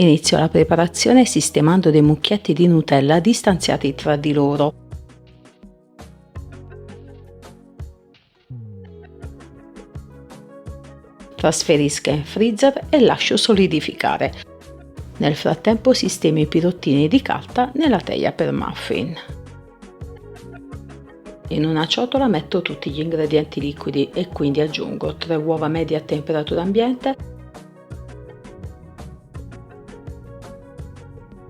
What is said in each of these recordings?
Inizio la preparazione sistemando dei mucchietti di Nutella distanziati tra di loro. Trasferisca in freezer e lascio solidificare. Nel frattempo sistemi i pirottini di carta nella teglia per muffin. In una ciotola metto tutti gli ingredienti liquidi e quindi aggiungo 3 uova medie a temperatura ambiente,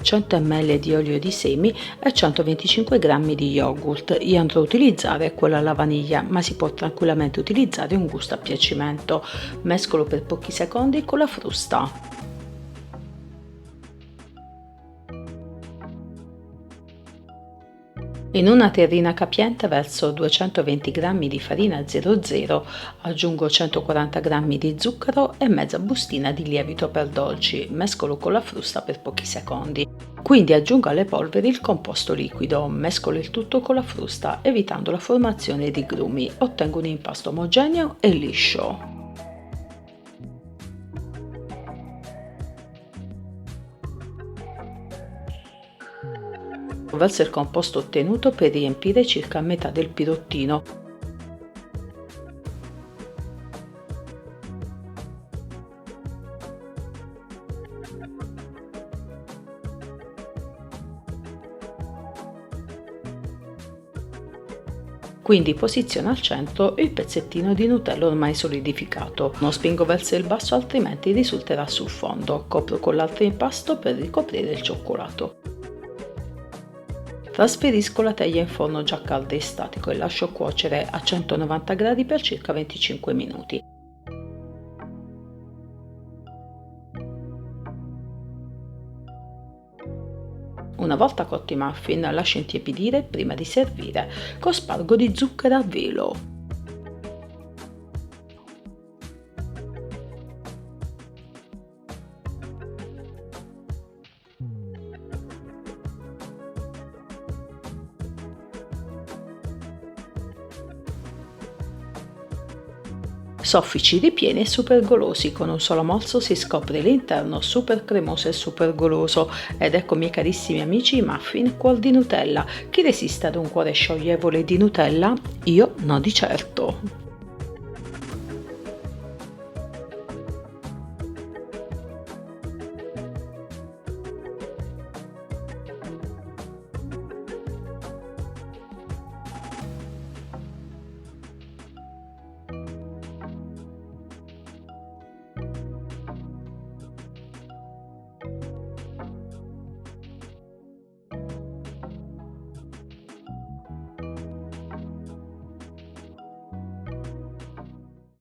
100 ml di olio di semi e 125 g di yogurt. Io andrò a utilizzare quello alla vaniglia, ma si può tranquillamente utilizzare un gusto a piacimento. Mescolo per pochi secondi con la frusta. In una terrina capiente verso 220 g di farina 00, aggiungo 140 g di zucchero e mezza bustina di lievito per dolci, mescolo con la frusta per pochi secondi. Quindi aggiungo alle polveri il composto liquido, mescolo il tutto con la frusta, evitando la formazione di grumi. Ottengo un impasto omogeneo e liscio. Verso il composto ottenuto per riempire circa metà del pirottino. quindi posiziono al centro il pezzettino di Nutella ormai solidificato. Non spingo verso il basso altrimenti risulterà sul fondo. Copro con l'altro impasto per ricoprire il cioccolato. Trasferisco la teglia in forno già caldo e statico e lascio cuocere a 190 gradi per circa 25 minuti. Una volta cotti i muffin lascio intiepidire prima di servire, con spargo di zucchero a velo. Soffici ripieni e super golosi, con un solo morso si scopre l'interno super cremoso e super goloso. Ed ecco miei carissimi amici i muffin cuor di Nutella. Chi resiste ad un cuore scioglievole di Nutella? Io no di certo.